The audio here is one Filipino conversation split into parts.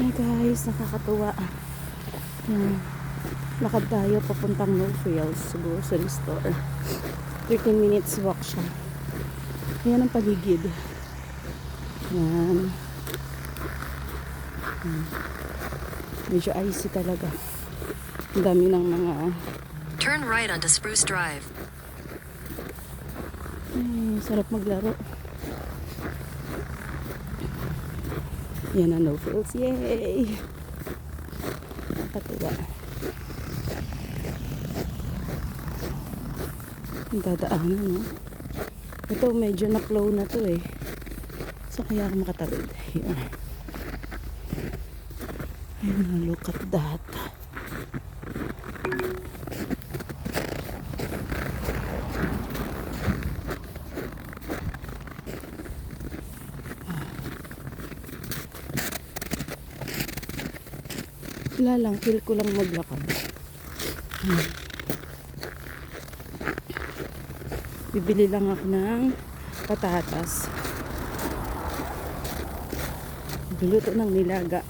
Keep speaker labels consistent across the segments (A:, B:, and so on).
A: Hey guys, nakakatuwa. Yan. Lakad tayo papuntang No Frills grocery store. 13 minutes walk siya. Yan ang paligid. Yan. Yan. Medyo icy talaga. Ang dami ng mga
B: Turn right onto Spruce Drive.
A: Ay, sarap maglaro. Yan ang no frills. Yay! Nakakatuwa. Ang dadaanan, no? Ito, medyo na-flow na to eh. So, kaya ako makatawid. Yan. Ayun, look at that. Wala lang, feel ko lang maglakad. Bibili lang ako ng patatas. Biluto ng nilaga.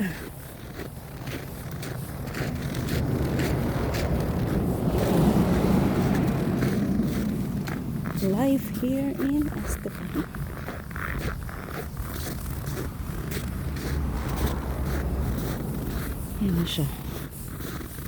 A: Life here in Estepan. Yan na siya.